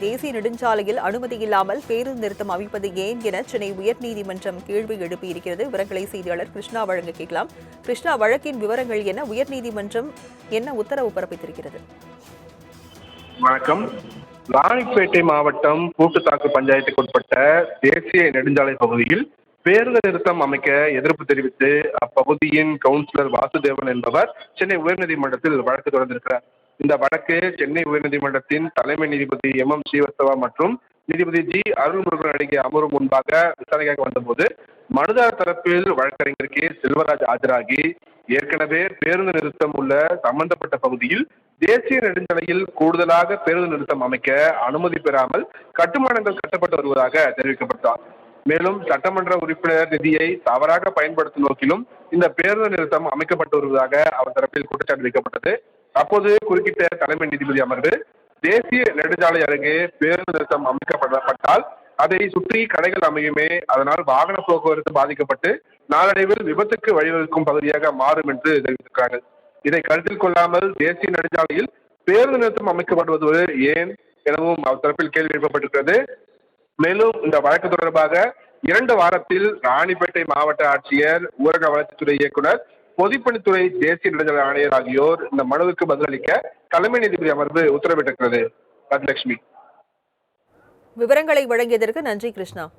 தேசிய நெடுஞ்சாலையில் அனுமதி இல்லாமல் பேருந்து நிறுத்தம் அமைப்பது ஏன் என சென்னை உயர்நீதிமன்றம் கேள்வி எழுப்பியிருக்கிறது. விவரங்களை செய்தியாளர் கிருஷ்ணா வழங்க கேட்கலாம். கிருஷ்ணா வழக்கின் விவரங்கள் என உயர்நீதிமன்றம் என்ன உத்தரவு பிறப்பித்திருக்கிறது? வணக்கம். ராணிப்பேட்டை மாவட்டம் கூட்டுத்தாக்கு பஞ்சாயத்துக்கு உட்பட்ட தேசிய நெடுஞ்சாலை பகுதியில் பேருந்து நிறுத்தம் அமைக்க எதிர்ப்பு தெரிவித்து அப்பகுதியின் கவுன்சிலர் வாசுதேவன் என்பவர் சென்னை உயர்நீதிமன்றத்தில் வழக்கு தொடர்ந்திருக்கிறார். இந்த வழக்கு சென்னை உயர்நீதிமன்றத்தின் தலைமை நீதிபதி எம் எம் ஸ்ரீவஸ்தவா மற்றும் நீதிபதி ஜி அருள்முருகன் அடங்கிய அமர்வு முன்பாக விசாரணைக்காக வந்தபோது மனுதாரர் தரப்பில் வழக்கறிஞர் கே செல்வராஜ் ஆஜராகி ஏற்கனவே பேருந்து நிறுத்தம் உள்ள சம்பந்தப்பட்ட பகுதியில் தேசிய நெடுஞ்சாலையில் கூடுதலாக பேருந்து நிறுத்தம் அமைக்க அனுமதி பெறாமல் கட்டுமானங்கள் கட்டப்பட்டு வருவதாக தெரிவிக்கப்பட்டார். மேலும் சட்டமன்ற உறுப்பினர் நிதியை தவறாக பயன்படுத்தும் நோக்கிலும் இந்த பேருந்து நிறுத்தம் அமைக்கப்பட்டு வருவதாக அவர் தரப்பில் குற்றச்சாட்டு வைக்கப்பட்டது. அப்போது குறுக்கிட்ட தலைமை நீதிபதி அமர்வு தேசிய நெடுஞ்சாலை அருகே பேருந்து நிறுத்தம் அமைக்கப்படப்பட்டால் அதை சுற்றி கடைகள் அமையுமே அதனால் வாகன போக்குவரத்து பாதிக்கப்பட்டு நாளடைவில் விபத்துக்கு வழிவகுக்கும் பகுதியாக மாறும் என்று தெரிவித்திருக்கிறார்கள். இதை கருத்தில் கொள்ளாமல் தேசிய நெடுஞ்சாலையில் பேருந்து நிறுத்தம் அமைக்கப்படுவது ஏன் எனவும் அவர் தரப்பில் கேள்வி எழுப்பப்பட்டிருக்கிறது. மேலும் இந்த வழக்கு தொடர்பாக இரண்டு வாரத்தில் ராணிப்பேட்டை மாவட்ட ஆட்சியர் ஊரக வளர்ச்சித்துறை இயக்குனர் பொதுப்பணித்துறை தேசிய நெடுஞ்சாலை ஆணையர் ஆகியோர் இந்த மனுவுக்கு பதிலளிக்க தலைமை நீதிபதி அமர்வு உத்தரவிட்டிருக்கிறது. ராஜலட்சுமி. விவரங்களை வழங்கியதற்கு நன்றி கிருஷ்ணா.